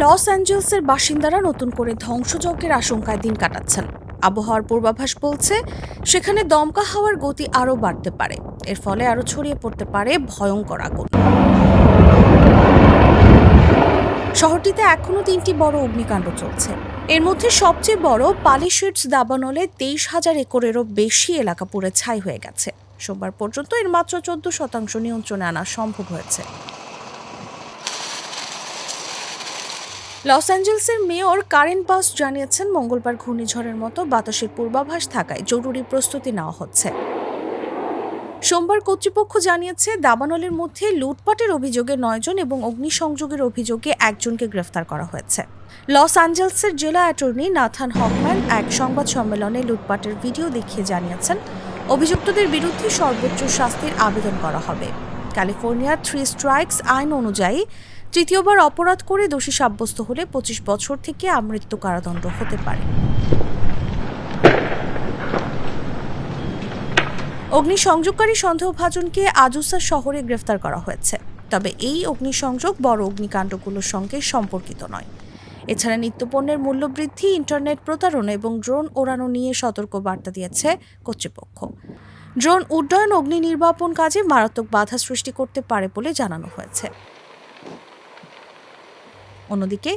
Loss অ্যাঞ্জেলসের বাসিন্দারা নতুন করে ধ্বংসযজ্ঞের আশঙ্কায় দিন কাটাচ্ছেন। আবহাওয়ার পূর্বাভাস বলছে, সেখানে দমকা হাওয়ার গতি আরও বাড়তে পারে। এর ফলে আরও ছড়িয়ে পড়তে পারে ভয়ঙ্কর আগুন। শহরটিতে এখনও তিনটি বড় অগ্নিকাণ্ড চলছে। এর মধ্যে সবচেয়ে বড় পালিশেটস দাবানলে তেইশ হাজার একরেরও বেশি এলাকা পুড়ে ছাই হয়ে গেছে। সোমবার পর্যন্ত এর মাত্র চোদ্দ শতাংশ নিয়ন্ত্রণে আনা সম্ভব হয়েছে। লস অ্যাঞ্জেলসের মেয়র কারেন বাস জানিয়েছেন, মঙ্গলবার ঘূর্ণিঝড়ের মতো বাতাসের পূর্বাভাস থাকায় জরুরি প্রস্তুতি নেওয়া হচ্ছে। সোমবার কর্তৃপক্ষ জানিয়েছে, দাবানলের মধ্যে লুটপাটের অভিযোগে নয়জন এবং অগ্নিসংযোগের অভিযোগে একজনকে গ্রেফতার করা হয়েছে। লস অ্যাঞ্জেলসের জেলা অ্যাটর্নি নাথান হকম্যান এক সংবাদ সম্মেলনে লুটপাটের ভিডিও দেখিয়ে জানিয়েছেন, অভিযুক্তদের বিরুদ্ধে সর্বোচ্চ শাস্তির আবেদন করা হবে। ক্যালিফোর্নিয়ার থ্রি স্ট্রাইকস আইন অনুযায়ী তৃতীয়বার অপরাধ করে দোষী সাব্যস্ত হলে পঁচিশ বছর থেকে আমৃত্যু কারাদণ্ড হতে পারে। অগ্নিসংযোগকারী সন্দেহভাজনকে আজুসা শহরে গ্রেফতার করা হয়েছে। তবে এই অগ্নিসংযোগ বড় অগ্নিকাণ্ডগুলোর সঙ্গে সম্পর্কিত নয়। এছাড়া নিত্যপণ্যের মূল্যবৃদ্ধি, ইন্টারনেট প্রতারণা এবং ড্রোন ওড়ানো নিয়ে সতর্ক বার্তা দিয়েছে কর্তৃপক্ষ। ড্রোন উড্ডয়ন অগ্নি নির্বাপন কাজে মারাত্মক বাধা সৃষ্টি করতে পারে বলে জানানো হয়েছে। অন্যদিকে,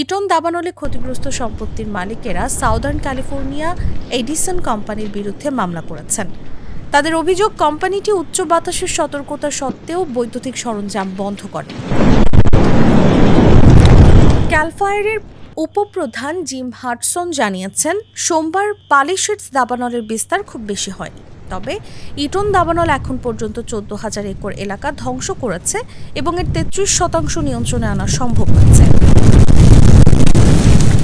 ইটন দাবানলে ক্ষতিগ্রস্ত সম্পত্তির মালিকেরা সাউদার্ন ক্যালিফোর্নিয়া এডিসন কোম্পানির বিরুদ্ধে মামলা করেছেন। তাদের অভিযোগ, কোম্পানিটি উচ্চ বাতাসের সতর্কতা সত্ত্বেও বৈদ্যুতিক সরঞ্জাম বন্ধ করে। ক্যালফায়ারের উপপ্রধান জিম হাটসন জানিয়েছেন, সোমবার পালিশেটস দাবানলের বিস্তার খুব বেশি হয়নি। তবে ইটন দাবানল এখন পর্যন্ত চোদ্দ হাজার একর এলাকা ধ্বংস করেছে এবং এর তেত্রিশ শতাংশ নিয়ন্ত্রণে আনা সম্ভব হয়েছে।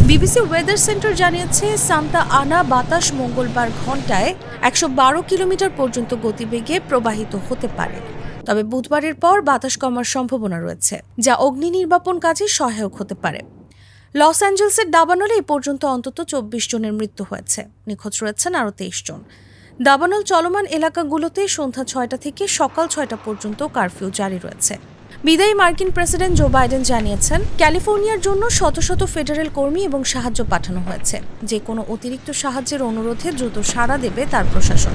বিবিসি ওয়েদার সেন্টার জানিয়েছে, সান্তা আনা বাতাস মঙ্গলবার ঘন্টায় একশো বারো কিলোমিটার পর্যন্ত গতিবেগে প্রবাহিত হতে পারে। তবে বুধবারের পর বাতাস কমার সম্ভাবনা রয়েছে, যা অগ্নি নির্বাপন কাজে সহায়ক হতে পারে। লস অ্যাঞ্জেলসের দাবানলে এ পর্যন্ত অন্তত চব্বিশ জনের মৃত্যু হয়েছে। নিখোঁজ রয়েছেন আরও তেইশ জন। দাবানল চলমান এলাকাগুলোতে সন্ধ্যা ছয়টা থেকে সকাল ছয়টা পর্যন্ত কারফিউ জারি রয়েছে। বিদায়ী মার্কিন প্রেসিডেন্ট জো বাইডেন জানিয়েছেন, ক্যালিফোর্নিয়ার জন্য শত শত ফেডারেল কর্মী এবং সাহায্য পাঠানো হয়েছে। যে কোনো অতিরিক্ত সাহায্যের অনুরোধে দ্রুত সাড়া দেবে তার প্রশাসন।